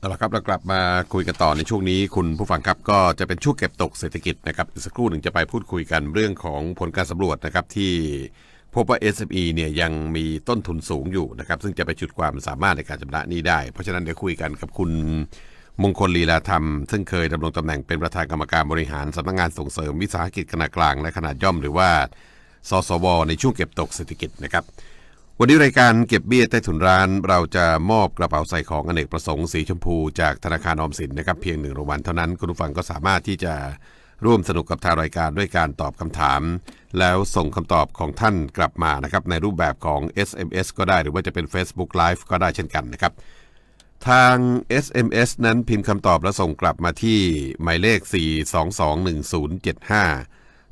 เอาละครับเรากลับมาคุยกันต่อในช่วงนี้ คุณผู้ฟังครับก็จะเป็นช่วงเก็บตกเศรษฐกิจนะครับสักครู่หนึ่งจะไปพูดคุยกันเรื่องของผลการสำรวจนะครับที่พบว่า SME เนี่ยยังมีต้นทุนสูงอยู่นะครับซึ่งจะไปจุดความสามารถในการชำระหนี้ได้ เพราะฉะนั้นเดี๋ยวคุยกันกับคุณมงคลลีลาธรรม ซึ่งเคยดำรงตำแหน่งเป็นประธานกรรมการบริหารสำนักงานส่งเสริมวิสาหกิจขนาดกลางและขนาดย่อมหรือว่าสสวในช่วงเก็บตกเศรษฐกิจนะครับ วันนี้รายการเก็บเบี้ยใต้ถุนร้านเราจะมอบกระเป๋าใส่ของอเนกประสงค์สีชมพูจากธนาคารออมสินนะครับเพียงหนึ่งรางวัลเท่านั้นคุณผู้ฟังก็สามารถที่จะร่วมสนุกกับทางรายการด้วยการตอบคำถาม แล้วส่งคำตอบของท่านกลับมานะครับในรูปแบบของ SMS ก็ได้หรือว่าจะเป็น Facebook Live ก็ได้เช่นกันนะครับ ทาง SMS นั้นพิมพ์คำตอบแล้วส่งกลับมาที่หมายเลข 4221075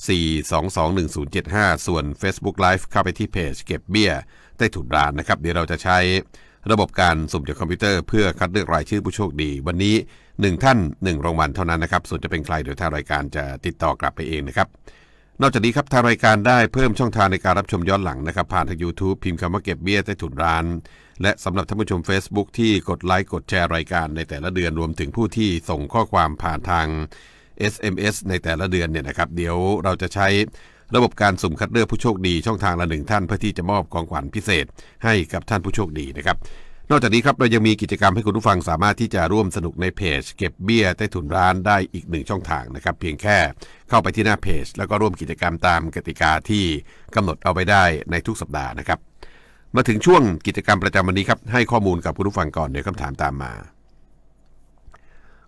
4221075 ส่วน Facebook Live เข้าไปที่เพจเก็บเบี้ย ใต้ถุนร้านนะครับเดี๋ยวเราจะใช้ระบบการสุ่มจากคอมพิวเตอร์เพื่อคัดเลือกรายชื่อผู้โชคดี วันนี้ 1 ท่าน 1 รางวัลเท่านั้นนะครับ ส่วนจะเป็นใครเดี๋ยวทางรายการจะติดต่อกลับไปเองนะครับ นอกจากนี้ครับทางรายการได้เพิ่มช่องทางในการรับชมย้อนหลังนะครับ ผ่านทาง YouTube พิมพ์คำว่าเก็บเบี้ยใต้ถุนร้าน และสำหรับท่านผู้ชม Facebook ที่กดไลค์กดแชร์รายการในแต่ละเดือนรวมถึงผู้ที่ส่งข้อความผ่านทาง SMS ในแต่ละเดือนเนี่ยนะครับ เดี๋ยวเราจะใช้ ระบบการสุ่มคัดเลือกผู้โชคดีช่องทางละหนึ่งท่านเพื่อที่จะมอบของขวัญพิเศษ ให้กับท่านผู้โชคดีนะครับ นอกจากนี้ครับเรายังมีกิจกรรมให้คุณผู้ฟังสามารถที่จะร่วมสนุกในเพจ เก็บเบี้ยใต้ถุนร้านได้อีกหนึ่งช่องทางนะครับ เพียงแค่เข้าไปที่หน้าเพจ แล้วก็ร่วมกิจกรรมตามกติกาที่กำหนดเอาไว้ได้ในทุกสัปดาห์นะครับ มาถึงช่วงกิจกรรมประจำวันนี้ครับให้ข้อมูลกับคุณผู้ฟังก่อนเดี๋ยวคำถามตามมา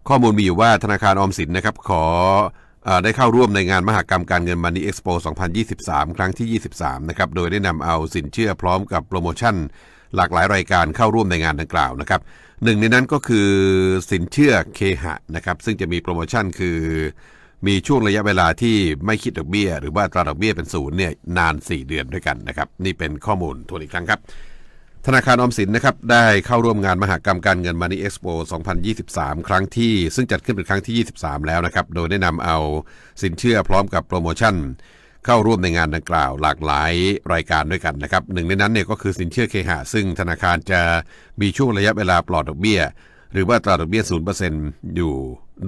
ข้อมูลมีอยู่ว่าธนาคารออมสินนะครับขอ ได้เข้าร่วมในงานมหกรรมการเงินมันนี่เอ็กซ์โป2023 ครั้งที่ 23 นะครับ โดยได้นำเอาสินเชื่อพร้อมกับโปรโมชั่น หลากหลายรายการเข้าร่วมในงานดังกล่าวนะครับหนึ่งในนั้นก็คือสินเชื่อเคหะนะครับ ซึ่งจะมีโปรโมชั่นคือ มีช่วงระยะเวลาที่ไม่คิดดอกเบี้ย หรือว่าตราดอกเบี้ยเป็นศูนย์เนี่ยนาน 4 เดือนด้วยกันนะครับ นี่เป็นข้อมูลทวนอีกครั้งครับ ธนาคารออมสินนะครับได้เข้าร่วมงานมหกรรมการเงินมานีเอ็กซ์โป2023 ครั้งที่ ซึ่งจัดขึ้นเป็นครั้งที่ 23 แล้วนะครับ โดยได้นำเอาสินเชื่อพร้อมกับโปรโมชั่น เข้าร่วมในงานดังกล่าวหลากหลายรายการด้วยกันนะครับหนึ่งในนั้นเนี่ยก็คือสินเชื่อเคหะ ซึ่งธนาคารจะมีช่วงระยะเวลาปลอดดอกเบี้ย หรือว่าตราดอกเบี้ย 0%อยู่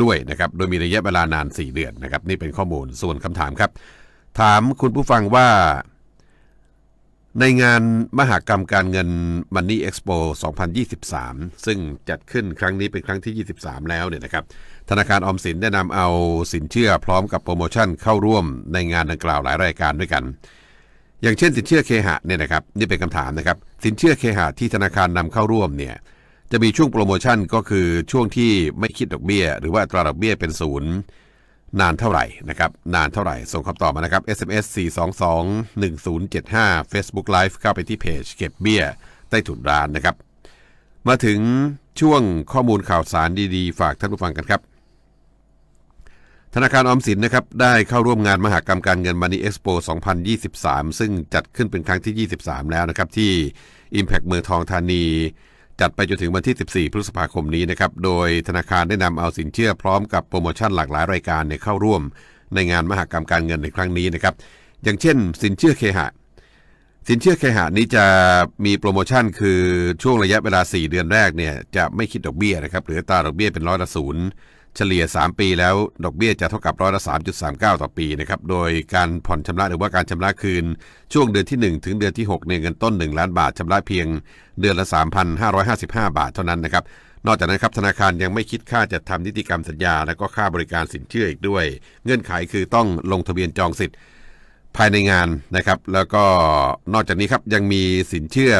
ด้วยนะครับโดยมีระยะเวลานาน 4 เดือนนะครับนี่เป็นข้อมูลส่วนคำถามครับ ถามคุณผู้ฟังว่า ในงานมหากรรมการเงิน Money Expo 2023 ซึ่งจัดขึ้นครั้งนี้เป็นครั้งที่ 23 แล้วเนี่ยนะครับ ธนาคารออมสินได้นำเอาสินเชื่อพร้อมกับโปรโมชั่นเข้าร่วมในงานดังกล่าวหลายรายการด้วยกัน อย่างเช่นสินเชื่อเคหะเนี่ยนะครับนี่เป็นคำถามนะครับ สินเชื่อเคหะที่ธนาคารนำเข้าร่วมเนี่ยจะมีช่วงโปรโมชั่นก็คือช่วงที่ไม่คิดดอกเบี้ย หรือว่าตราดอกเบี้ยเป็นศูนย์ นานเท่าไหร่นะครับนานเท่าไหร่ ส่งคำตอบมานะครับ SMS 422 1075 Facebook Live เข้าไปที่เพจเก็บเบี้ยใต้ถุนร้านนะครับ มาถึงช่วงข้อมูลข่าวสารดีๆ ฝากท่านผู้ฟังกันครับ ธนาคารออมสินนะครับได้เข้าร่วมงานมหากรรมการเงินมันนี่เอ็กซ์โป2023 ซึ่งจัดขึ้นเป็นครั้งที่ 23 แล้วนะครับที่ Impact เมืองทองธานี จัดไปจนถึงวันที่ 14 พฤษภาคมนี้นะครับโดยธนาคารได้นำเอาสินเชื่อพร้อมกับโปรโมชั่นหลากหลายรายการเนี่ยเข้าร่วม ในงานมหกรรมการเงินในครั้งนี้นะครับอย่างเช่น สินเชื่อเคหะ สินเชื่อเคหะนี้จะมีโปรโมชั่นคือช่วงระยะเวลา 4 เดือนแรกเนี่ยจะไม่คิดดอกเบี้ยนะครับหรือตาดอกเบี้ยเป็นร้อยละศูนย์ เฉลี่ย 3 ปีแล้ว ดอกเบี้ยจะเท่ากับร้อยละ 3.39 ต่อปีนะครับโดยการผ่อนชำระหรือว่าการชำระคืน ช่วงเดือนที่ 1 ถึงเดือนที่6เนี่ยเงินต้น 1 ล้านบาทชำระเพียงเดือนละ 3,555 บาทเท่านั้นนะครับนอกจากนั้นครับธนาคารยังไม่คิดค่าจัดทำนิติกรรมสัญญา และก็ค่าบริการสินเชื่ออีกด้วย เงื่อนไขคือต้องลงทะเบียนจองสิทธิ์ภายในงานนะครับ แล้วก็นอกจากนี้ครับยังมีสินเชื่อ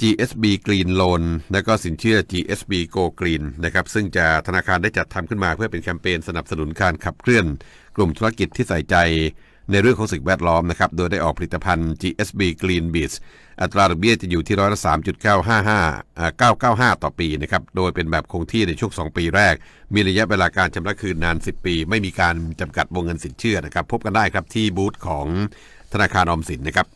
GSB Green Loan และก็สินเชื่อ GSB Go Green นะครับซึ่งจะธนาคารได้จัดทำขึ้นมาเพื่อเป็นแคมเปญสนับสนุนการขับเคลื่อน กลุ่มธุรกิจที่ใส่ใจในเรื่องของสิ่งแวดล้อมนะครับ โดยได้ออกผลิตภัณฑ์ GSB Green Beats อัตราดอกเบี้ยจะอยู่ที่ร้อยละ3.955 995 ต่อปีนะครับ โดยเป็นแบบคงที่ในช่วง 2 ปีแรก มีระยะเวลาการชำระคืนนาน 10 ปี ไม่มีการจำกัดวงเงินสินเชื่อนะครับ พบกันได้ครับที่บูธของธนาคารออมสินนะครับ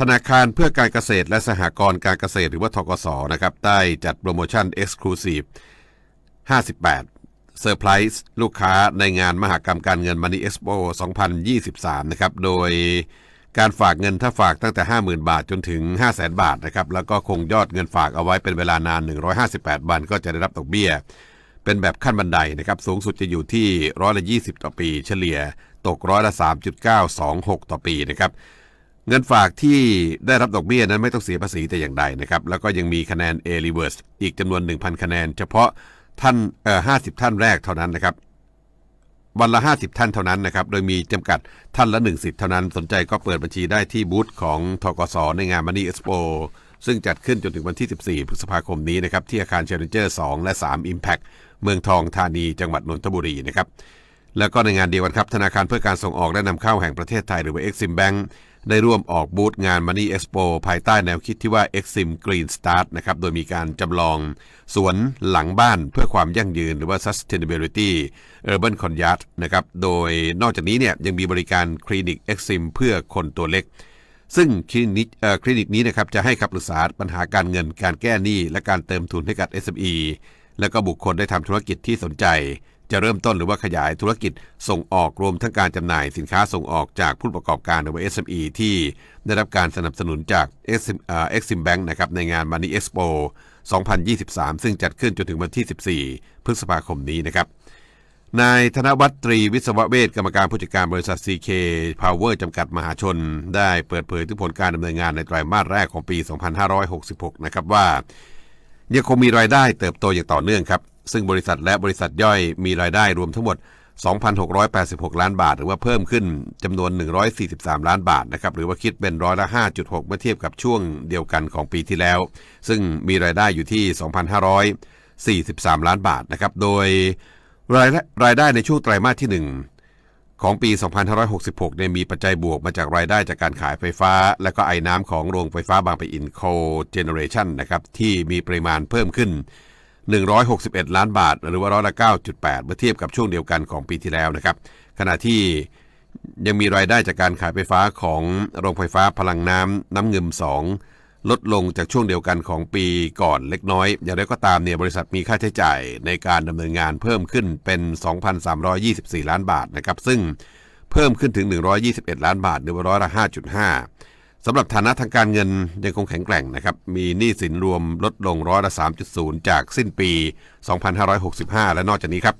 ธนาคารเพื่อการเกษตรและสหกรณ์การเกษตรหรือว่าทกสนะครับได้จัดโปรโมชั่น Exclusive 58เซอร์ไพรส์ลูกค้าในงานมหกรรมการเงิน Money Expo 2023 นะครับ โดยการฝากเงินถ้าฝากตั้งแต่ 50,000 บาทจนถึง 5 0 0 0 0 0 บาทนะครับ แล้วก็คงยอดเงินฝากเอาไว้เป็นเวลานาน 158 วันก็จะได้รับดอกเบี้ย เป็นแบบขั้นบันไดนะครับ สูงสุดจะอยู่ที่ร้อยละ 20 ต่อปี เฉลี่ยตกร้อยละ 3.926 ต่อปีนะครับ เงินฝากที่ได้รับดอกเบี้ยนั้นไม่ต้องเสียภาษีแต่อย่างใดนะครับ แล้วก็ยังมีคะแนน A reverse อีกจำนวน 1,000 คะแนน เฉพาะท่านเอ่อ50 ท่านแรกเท่านั้นนะครับ วันละ 50 ท่านเท่านั้นนะครับ โดยมีจำกัดท่านละ1สิทธิ์เท่านั้น สนใจก็เปิดบัญชีได้ที่บูธของทกสในงาน Money Expo ซึ่งจัดขึ้นจนถึงวันที่ 14 พฤษภาคมนี้นะครับ ที่อาคารเชลเลนเจอร์2และ 3 Impact เมืองทองธานี จังหวัดนนทบุรีนะครับ แล้วก็ในงานเดียวกันครับ ธนาคารเพื่อการส่งออกและนำเข้าแห่งประเทศไทยหรือว่า Exim Bank ได้ร่วมออกบูธงาน Money Expo ภายใต้แนวคิดที่ว่า Exim Green Start นะครับ โดยมีการจำลองสวนหลังบ้านเพื่อความยั่งยืนหรือว่า Sustainability Urban c o n y a r d นะครับ โดยนอกจากนี้เนี่ยยังมีบริการคลินิก Exim เพื่อคนตัวเล็ก ซึ่งคลินิกเอ่อคลินิกนี้นะครับจะให้คำปรึกษาปัญหาการเงินการแก้หนี้ และการเติมทุนให้กับ SME และก็บุคคลได้ทำธุรกิจที่สนใจ จะเริ่มต้นหรือว่าขยายธุรกิจส่งออกรวมทั้งการจำหน่ายสินค้าส่งออกจากผู้ประกอบการหรือว่า SME ที่ได้รับการสนับสนุนจาก Exim เอ่อ Exim Bank นะครับในงาน Money Expo 2023 ซึ่งจัดขึ้นจนถึงวันที่ 14 พฤษภาคมนี้นะครับนายธนวัฒน์ตรีวิศวเวชกรรมการผู้จัดการบริษัท CK Power จำกัดมหาชน ได้เปิดเผยถึงผลการดำเนินงานในไตรมาสแรกของปี 2566 นะครับว่ายังคงมีรายได้เติบโตอย่างต่อเนื่องครับ ซึ่งบริษัทและบริษัทย่อยมีรายได้รวมทั้งหมด 2,686 ล้านบาท หรือว่าเพิ่มขึ้นจำนวน 143 ล้านบาทนะครับหรือว่าคิดเป็นร้อยละ 5.6 เมื่อเทียบกับช่วงเดียวกันของปีที่แล้ว ซึ่งมีรายได้อยู่ที่ 2,543 ล้านบาทนะครับโดยรายรายได้ในช่วงไตรมาสที่ 1ของปี 2566 เนี่ยมีปัจจัยบวกมาจากรายได้จากการขายไฟฟ้า และก็ไอ้น้ำของโรงไฟฟ้าบางปะอินโคเจเนเรชันนะครับที่มีปริมาณเพิ่มขึ้น 161 ล้านบาท หรือว่าร้อยละ 9.8 เมื่อเทียบกับช่วงเดียวกันของปีที่แล้วนะครับ ขณะที่ยังมีรายได้จากการขายไฟฟ้าของโรงไฟฟ้าพลังน้ำน้ำเงิม 2 ลดลงจากช่วงเดียวกันของปีก่อนเล็กน้อย อย่างไรก็ตามเนี่ยบริษัทมีค่าใช้จ่ายในการดำเนินงานเพิ่มขึ้นเป็น 2,324 ล้านบาทนะครับ ซึ่งเพิ่มขึ้นถึง 121 ล้านบาทหรือว่าร้อยละ 5.5 สำหรับฐานะทางการเงินยังคงแข็งแกร่งนะครับ มีหนี้สินรวมลดลงร้อยละ 3.0 จากสิ้นปี 2565 และนอกจากนี้ครับ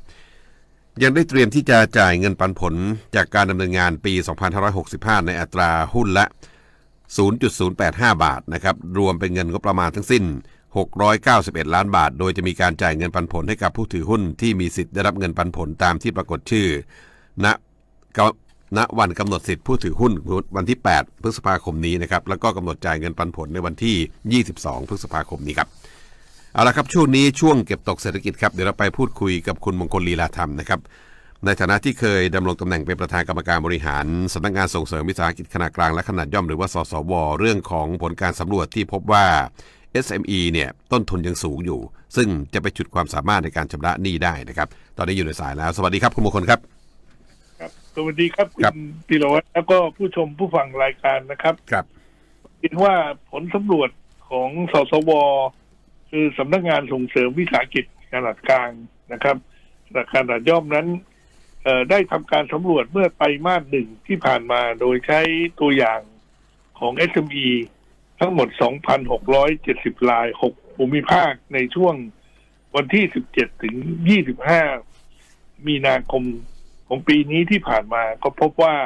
ยังได้เตรียมที่จะจ่ายเงินปันผลจากการดำเนินงานปี 2565 ในอัตราหุ้นละ 0.085 บาทนะครับ รวมเป็นเงินก็ประมาณทั้งสิ้น 691 ล้านบาท โดยจะมีการจ่ายเงินปันผลให้กับผู้ถือหุ้นที่มีสิทธิ์ได้รับเงินปันผลตามที่ปรากฏชื่อณก ณวันกำหนดสิทธิผู้ถือหุ้นวันที่ 8 พฤษภาคมนี้นะครับแล้วก็กำหนดจ่ายเงินปันผลในวันที่ 22 พฤษภาคมนี้ครับเอาละครับช่วงนี้ช่วงเก็บตกเศรษฐกิจครับเดี๋ยวเราไปพูดคุยกับคุณมงคลลีลาธรรมนะครับในฐานะที่เคยดำรงตำแหน่งเป็นประธานกรรมการบริหารสำนักงานส่งเสริมวิสาหกิจขนาดกลางและขนาดย่อมหรือว่าสสว เรื่องของผลการสำรวจที่พบว่า SME เนี่ยต้นทุนยังสูงอยู่ ซึ่งจะไปจุดความสามารถในการชำระหนี้ได้นะครับ ตอนนี้อยู่ในสายแล้ว สวัสดีครับคุณมงคลครับ วัสดีครับ คุครับณธีรวัตรแล้วก็ผู้ชมผู้ฟังรายการนะครับ ครับเห็นว่าผลสำรวจของสสว คือสำนักงานส่งเสริมวิสาหกิจขนาดกลางนะครับขนาดย่อมนั้นเอ่อได้ทำการสำรวจเมื่อไตรมาสหนึ่งที่ผ่านมาโดยใช้ตัวอย่างของ SME ทั้งหมด 2,670 ราย 6 ภูมิภาคในช่วงวันที่ 17 ถึง 25 มีนาคม ของปีนี้ที่ผ่านมาก็พบว่า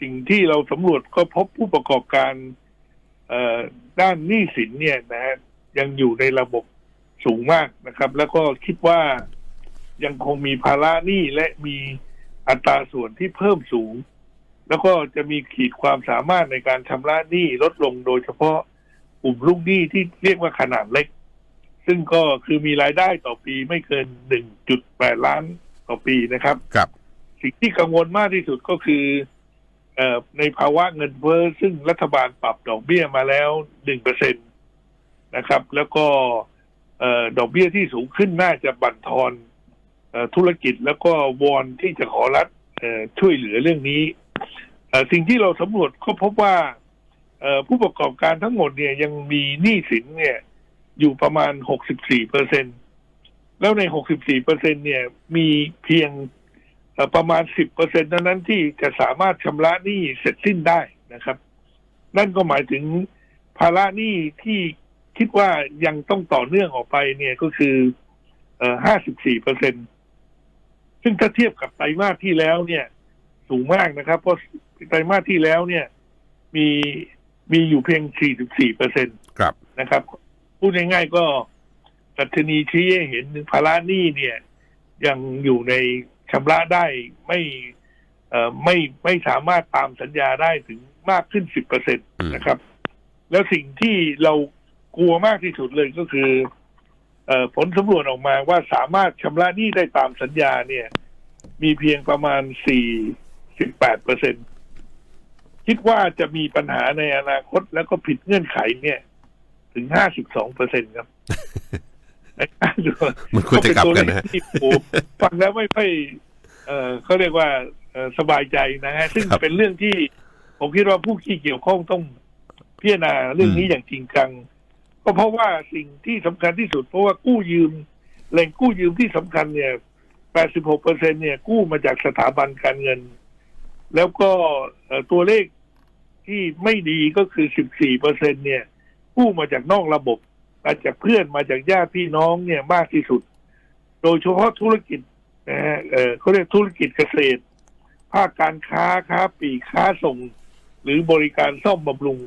สิ่งที่เราสำรวจก็พบผู้ประกอบการด้านหนี้สินเนี่ยนะฮะยังอยู่ในระบบสูงมากนะครับ แล้วก็คิดว่ายังคงมีภาระหนี้และมีอัตราส่วนที่เพิ่มสูง แล้วก็จะมีขีดความสามารถในการชำระหนี้ลดลงโดยเฉพาะกลุ่มลูกหนี้ที่เรียกว่าขนาดเล็ก ซึ่งก็คือมีรายได้ต่อปีไม่เกิน 1.8 ล้านต่อปีนะครับครับ สิ่งที่กังวลมากที่สุดก็คือเอในภาวะเงินเฟ้อซึ่งรัฐบาลปรับดอกเบี้ยมาแล้วหนึ่งเปอร์เซ็นตนะครับ แล้วก็ดอกเบี้ยที่สูงขึ้นน่าจะบั่นทอนอธุรกิจแล้วก็วอนที่จะขอรัฐช่วยเหลือเรื่องนี้ สิ่งที่เราสำรวจก็พบว่าผู้ประกอบการทั้งหมดเนี่ยยังมีหนี้สินเนี่ยอยู่ประมาณ 64เปอร์เซ็นแล้วใน 64เปอร์เซ็นเนี่ยมีเพียง ประมาณสิบเปอร์เซ็นต์เท่านั้นที่จะสามารถชำระหนี้เสร็จสิ้นได้นะครับ นั่นก็หมายถึงภาระหนี้ที่คิดว่ายังต้องต่อเนื่องออกไปเนี่ยก็คือเอ่อห้าสิบสี่เปอร์เซ็นซึ่งถ้าเทียบกับไตรมาสที่แล้วเนี่ย สูงมากนะครับ เพราะไตรมาสที่แล้วเนี่ย มีมีอยู่เพียงสี่สิบสี่เปอร์เซ็นครับนะครับ พูดง่ายๆก็ดัชนีชี้ให้เห็นถึงภาระหนี้เนี่ย ยังอยู่ใน ชำระได้ไม่เอ่อไม่ไม่สามารถตามสัญญาได้ถึงมากขึ้นสิบเปอร์เซ็นตอืมนะครับ แล้วสิ่งที่เรากลัวมากที่สุดเลยก็คือเอ่อผลสำรวจออกมาว่าสามารถชำระหนี้ได้ตามสัญญาเนี่ย มีเพียงประมาณสี่สิบแปดเปอร์เซ็นคิดว่าจะมีปัญหาในอนาคตแล้วก็ผิดเงื่อนไขเนี่ย ถึงห้าสิบสองเปอร์เซ็นครับ มันควรจะกลับกันนะฮะเป็ตัวเลขที่โอ้ฟังแล้วไม่ค่อยเออเขาเรียกว่าเอ่อสบายใจนะฮะซึ่งครับเป็นเรื่องที่ผมคิดว่าผู้ที่เกี่ยวข้องต้องพิจารณาเรื่องนี้อืมอย่างจริงจัง ก็เพราะว่าสิ่งที่สำคัญที่สุด เพราะว่ากู้ยืมแหล่งกู้ยืมที่สำคัญเนี่ย 86เปอร์เซ็นเนี่ย กู้มาจากสถาบันการเงิน แล้วก็เอ่อตัวเลขที่ไม่ดีก็คือ 14เปอร์เซ็นเนี่ย กู้มาจากนอกระบบ มาจากเพื่อนมาจากญาติพี่น้องเนี่ยมากที่สุด โดยเฉพาะธุรกิจนะฮะเออเขาเรียกธุรกิจเกษตร ภาคการค้าค้าปลีกค้าส่ง หรือบริการซ่อมบำรุง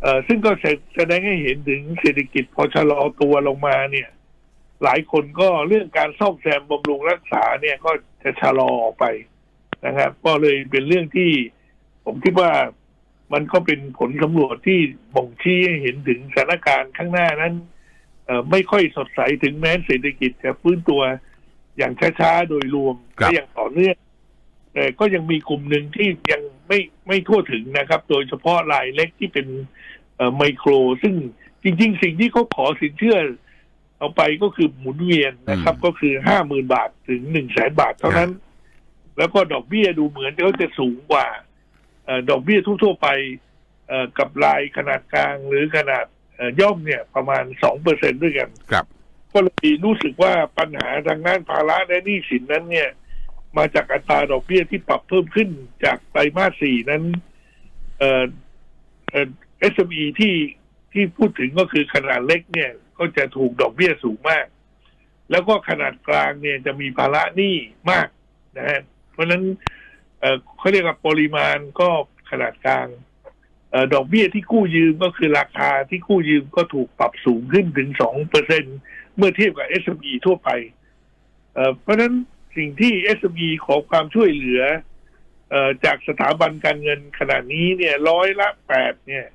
เออซึ่งก็แสดงให้เห็นถึงเศรษฐกิจพอชะลอตัวลงมาเนี่ย หลายคนก็เรื่องการซ่อมแซมบำรุงรักษาเนี่ยก็จะชะลอออกไปนะครับ ก็เลยเป็นเรื่องที่ผมคิดว่า มันก็เป็นผลสำรวจที่บ่งชี้ให้เห็นถึงสถานการณ์ข้างหน้านั้นเอ่อไม่ค่อยสดใสถึงแม้เศรษฐกิจจะฟื้นตัวอย่างช้า ๆ โดยรวมครับและอย่างต่อเนื่องแต่ก็ยังมีกลุ่มหนึ่งที่ยังไม่ไม่ทั่วถึงนะครับ โดยเฉพาะรายเล็กที่เป็นเอ่อไมโคร ซึ่งจริง ๆ สิ่งที่เขาขอสินเชื่อเอาไปก็คือหมุนเวียนนะครับอืมก็คือห้าหมื่นบาทถึงหนึ่งแสนบาทเท่านั้น แล้วก็ดอกเบี้ยดูเหมือนเขาจะสูงกว่าเออ ดอกเบี้ยทั่วๆไปเอ่อกับรายขนาดกลางหรือขนาดเอ่อย่อมเนี่ยประมาณสองเปอร์เซ็นด้วยกัน ครับ ก็เลยรู้สึกว่าปัญหาทางด้านภาระและหนี้สินนั้นเนี่ย มาจากอัตราดอกเบี้ยที่ปรับเพิ่มขึ้นจากไตรมาสสี่นั้น เอ่อเอ่อ SME ที่ที่พูดถึงก็คือขนาดเล็กเนี่ย ก็จะถูกดอกเบี้ยสูงมาก แล้วก็ขนาดกลางเนี่ยจะมีภาระหนี้มากนะฮะเพราะฉะนั้น เขาเรียกว่าปริมาณก็ขนาดกลางอดอกเบี้ยที่กู้ยืมก็คือราคาที่กู้ยืมก็ถูกปรับสูงขึ้นถึงสองเปอร์เซ็นเมื่อเทียบกับ SME ทั่วไป เพราะฉะนั้นสิ่งที่ SME ขอความช่วยเหลืออจากสถาบันการเงินขนาดนี้เนี่ยร้อยละแปดเนี่ย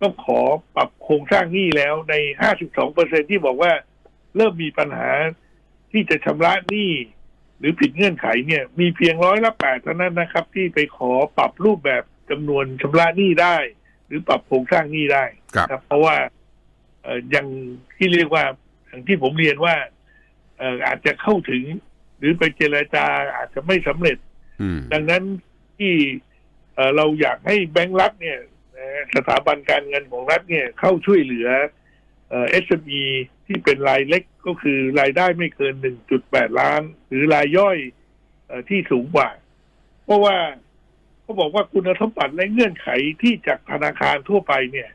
ต้องขอปรับโครงสร้างหนี้แล้วในห้าสิบสองเปอร์เซ็นที่บอกว่าเริ่มมีปัญหาที่จะชำระหนี้ หรือผิดเงื่อนไขเนี่ยมีเพียงร้อยละแปดเท่านั้นนะครับ ที่ไปขอปรับรูปแบบจำนวนชำระหนี้ได้ หรือปรับโครงสร้างหนี้ได้ครับครับ เพราะว่าเอ่อยังที่เรียกว่าอย่างที่ผมเรียนว่าเอ่ออาจจะเข้าถึง หรือไปเจรจาอาจจะไม่สำเร็จอืมดังนั้นที่เอ่อเราอยากให้แบงก์รัฐเนี่ยเอ่อสถาบันการเงินของรัฐเนี่ยเข้าช่วยเหลือ เอ่อ SME ที่เป็นรายเล็กก็คือรายได้ไม่เกิน 1.8 ล้าน หรือรายย่อยเออที่สูงกว่า เพราะว่าเขาบอกว่าคุณสมบัติและเงื่อนไขที่จากธนาคารทั่วไปเนี่ย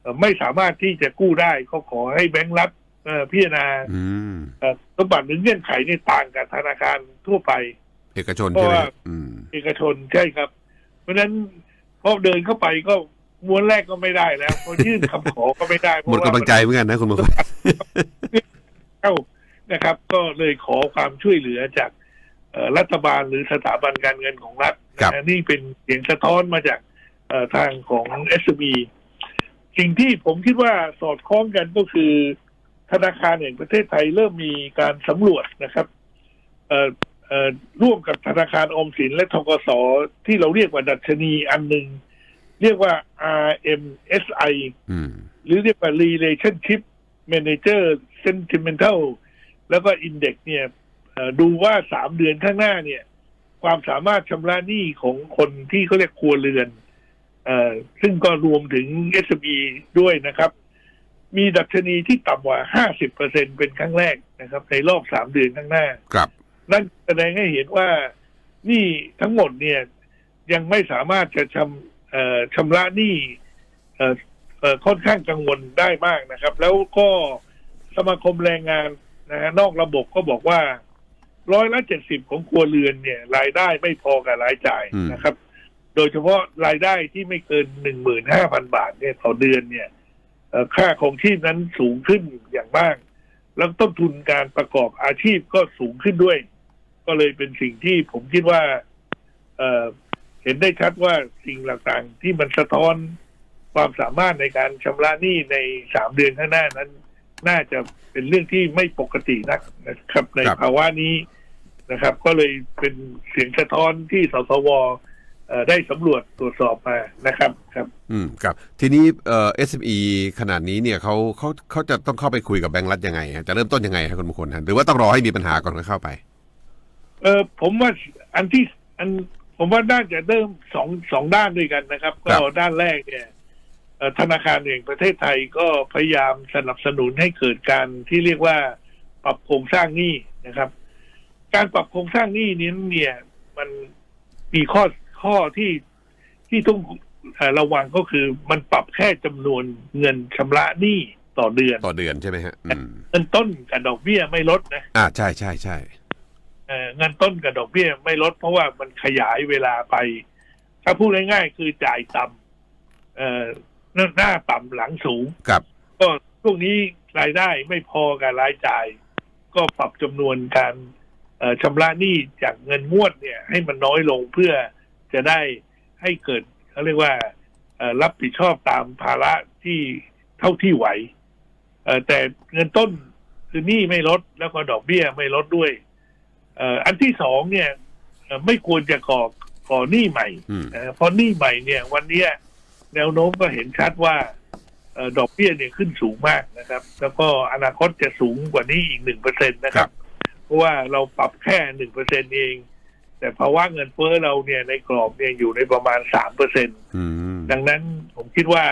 เอ่อไม่สามารถที่จะกู้ได้เขาขอให้แบงก์รัฐเอ่อพิจารณาอืมเอ่อสมบัติหรือเงื่อนไขเนี่ยต่างกับธนาคารทั่วไป เอกชนใช่ไหมเพราะว่าอืมเอกชนใช่ครับ เพราะฉะนั้นพอเดินเข้าไปก็ ม้วนแรกก็ไม่ได้แล้วพอยื่นคำขอก็ไม่ได้เพหมดราะว่ากำลังใจเหมือนกันนะคุณมงคลเข้านะครับ ก็เลยขอความช่วยเหลือจากเอ่อรัฐบาลหรือสถาบันการเงินของรัฐครับนะนี่เป็นเสียงสะท้อนมาจากเอ่อทางของ s อ b สิ่งที่ผมคิดว่าสอดคล้องกันก็คือ ธนาคารแห่งประเทศไทยเริ่มมีการสำรวจนะครับเอ่อเอ่อร่วมกับธนาคารออมสินและทกสที่เราเรียกว่าดัชนีอันหนึ่ง เรียกว่า RMSI อืมหรือเรียกว่า Relationship Manager Sentimental แล้วก็ Index เนี่ยเอ่อดูว่าสามเดือนข้างหน้าเนี่ย ความสามารถชำระหนี้ของคนที่เขาเรียกครัวเรือนเอ่อซึ่งก็รวมถึง SME ด้วยนะครับ มีดัชนีที่ต่ำกว่า 50เปอร์เซ็นเป็นครั้งแรกนะครับ ในรอบสามเดือนข้างหน้า ครับ นั่นแสดงให้เห็นว่านี่ทั้งหมดเนี่ยยังไม่สามารถจะชำเอ่อ ชำระหนี้เอ่อเอ่อค่อนข้างกังวลได้มากนะครับ แล้วก็สมาคมแรงงานนะฮะนอกระบบก็บอกว่าร้อยละเจ็ดสิบของครัวเรือนเนี่ย รายได้ไม่พอกับรายจ่ายอืมนะครับ โดยเฉพาะรายได้ที่ไม่เกินหนึ่งหมื่นห้าพันบาทเนี่ยต่อเดือนเนี่ยเอ่อค่าของชีพนั้นสูงขึ้นอย่างมาก แล้วต้นทุนการประกอบอาชีพก็สูงขึ้นด้วย ก็เลยเป็นสิ่งที่ผมคิดว่า เอ่อเห็นได้ชัดว่าสิ่งต่างๆที่มันสะท้อนความสามารถในการชำระหนี้ในสามเดือนข้างหน้านั้น น่าจะเป็นเรื่องที่ไม่ปกตินักนะครับ ในครับภาวะนี้นะครับ ก็เลยเป็นเสียงสะท้อนที่สสวเอ่อได้สำรวจตรวจสอบมานะครับครับ อืมครับ ทีนี้เอ่อ SME ขนาดนี้เนี่ยเขาเขาเขาจะต้องเข้าไปคุยกับแบงก์รัฐยังไงฮะจะเริ่มต้นยังไงครับคุณมงคลฮะหรือว่าต้องรอให้มีปัญหาก่อนก็เข้าไป เออผมว่าอันที่อัน ผมว่าน่าจะเริ่มสองสองด้านด้วยกันนะครับครัก็บด้านแรกเนี่ยเอ่อธนาคารแห่งประเทศไทยก็พยายามสนับสนุนให้เกิดการที่เรียกว่าปรับโครงสร้างหนี้นะครับ การปรับโครงสร้างหนี้นี้เนี่ยมันมีข้อข้อที่ที่ต้องเอ่อระวังก็คือมันปรับแค่จำนวนเงินชำระหนี้ต่อเดือนต่อเดือนใช่ไหมฮะอืมเงินต้นกับดอกเบี้ยไม่ลดนะ อ่าใช่ใช่ใช่ เอ่อเงินต้นกับดอกเบี้ยไม่ลดเพราะว่ามันขยายเวลาไป ถ้าพูดง่ายๆคือจ่ายต่ำเอ่อหน้าหน้าต่ำหลังสูงครับ ก็ช่วงนี้รายได้ไม่พอกับรายจ่าย ก็ปรับจำนวนการเอ่อชำระหนี้จากเงินงวดเนี่ย ให้มันน้อยลงเพื่อจะได้ให้เกิดเขาเรียกว่าเอ่อรับผิดชอบตามภาระที่เท่าที่ไหวเอ่อแต่เงินต้นคือหนี้ไม่ลดแล้วก็ดอกเบี้ยไม่ลดด้วยเอ่ออันที่สองเนี่ยเอ่อไม่ควรจะก่อก่อหนี้ใหม่อืมนะเพราะหนี้ใหม่เนี่ย วันเนี้ยแนวโน้มก็เห็นชัดว่าเอ่อดอกเบี้ยเนี่ยขึ้นสูงมากนะครับ แล้วก็อนาคตจะสูงกว่านี้อีกหนึ่งเปอร์เซ็นตนะคครัรับบเพราะว่าเราปรับแค่หนึ่งเปอร์เซ็นเอง แต่ภาวะเงินเฟ้อเราเนี่ยในกรอบเนี่ยอยู่ในประมาณสามเปอร์เซ็นอืมดังนั้นผมคิดว่า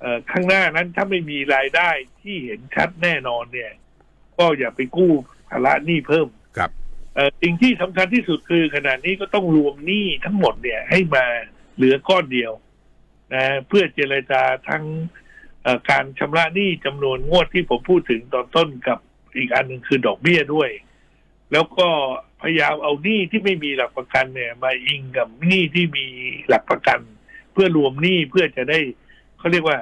เอ่อข้างหน้านั้นถ้าไม่มีรายได้ที่เห็นชัดแน่นอนเนี่ย ก็อย่าไปกู้ภาระหนี้เพิ่มครับเอ่อ สิ่งที่สำคัญที่สุดคือขณะนี้ก็ต้องรวมหนี้ทั้งหมดเนี่ย ให้มาเหลือก้อนเดียวนะเพื่อเจรจาทั้งการชำระหนี้จำนวนงวดที่ผมพูดถึงตอนต้นกับอีกอันหนึ่งคือดอกเบี้ยด้วย แล้วก็พยายามเอาหนี้ที่ไม่มีหลักประกันเนี่ย มาอิงกับหนี้ที่มีหลักประกัน เพื่อรวมหนี้เพื่อจะได้เขาเรียกว่า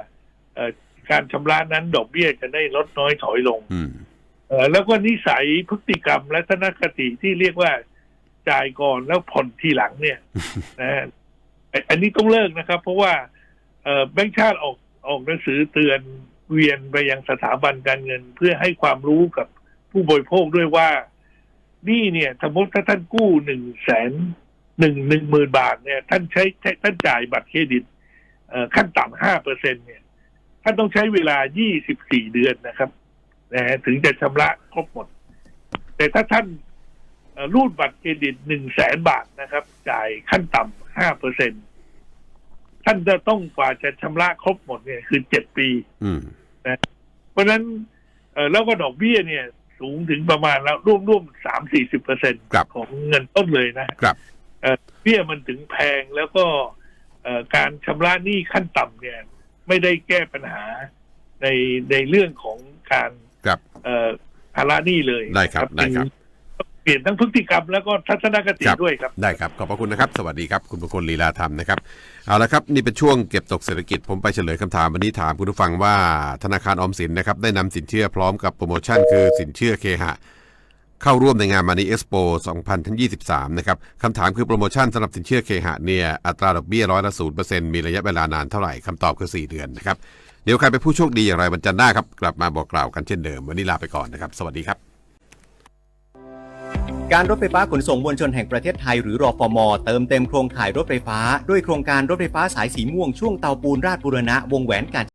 การชำระนั้นดอกเบี้ยจะได้ลดน้อยถอยลง เอ่อแล้วก็นิสัยพฤติกรรมและทัศนคติที่เรียกว่าจ่ายก่อนแล้วผ่อนทีหลังเนี่ยนะฮะไอ้อันนี้ต้องเลิกนะครับ เพราะว่าเอ่อแบงค์ชาติออกออกหนังสือเตือนเวียนไปยังสถาบันการเงิน เพื่อให้ความรู้กับผู้บริโภคด้วยว่า นี่เนี่ยสมมติถ้าท่านกู้หนึ่งแสนหนึ่งหนึ่งหมื่นบาทเนี่ย ท่านใช้ใช้ท่านจ่ายบัตรเครดิตเอ่อขั้นต่ำห้าเปอร์เซ็นเนี่ย ท่านต้องใช้เวลา24เดือนนะครับ นะฮะถึงจะชำระครบหมด แต่ถ้าท่านเอ่อรูดบัตรเครดิตหนึ่งแสนบาทนะครับ จ่ายขั้นต่ำห้าเปอร์เซ็นท่านจะต้องกว่าจะชำระครบหมดเนี่ยคือเจ็ดปีอืมเพราะฉะนั้นเอ่อแล้วก็ดอกเบี้ยเนี่ย สูงถึงประมาณแล้วร่วมร่วมสามสี่สิบเปอร์เซ็นครับของเงินต้นเลยนะครับเอ่อเบี้ยมันถึงแพงแล้วก็เอ่อการชำระหนี้ขั้นต่ำเนี่ย ไม่ได้แก้ปัญหาในในเรื่องของการ ครับเอ่อภาระหนี้เลยได้ครับได้ครับจึงเปลี่ยนทั้งพฤติกรรมแล้วก็ทัศนคติครับ ด้วยครับ ได้ครับ ขอบพระคุณนะครับ สวัสดีครับ คุณประคนลีลาธรรมนะครับ เอาละครับ นี่เป็นช่วงเก็บตกเศรษฐกิจ ผมไปเฉลยคำถามวันนี้ถามคุณผู้ฟังว่าธนาคารออมสินนะครับ ได้นำสินเชื่อพร้อมกับโปรโมชั่นคือสินเชื่อเคหะ เข้าร่วมในงานมานีเอ็กซ์โป2023 นะครับคำถามคือโปรโมชั่นสำหรับสินเชื่อเคหะเนี่ยอัตราดอกเบี้ยร้อยละศูนย์เปอร์เซ็นต์มีระยะเวลานานเท่าไหร่คำตอบคือ 4 เดือนนะครับ เดี๋ยวใครเป็นผู้โชคดีอย่างไรวันจันทร์หน้าครับ กลับมาบอกกล่าวกันเช่นเดิม วันนี้ลาไปก่อนนะครับ สวัสดีครับ การรถไฟฟ้าขนส่งมวลชนแห่งประเทศไทยหรือรอฟมเติมเต็มโครงข่ายรถไฟฟ้า ด้วยโครงการรถไฟฟ้าสายสีม่วงช่วงเตาปูนราชบุรณะวงแหวนการ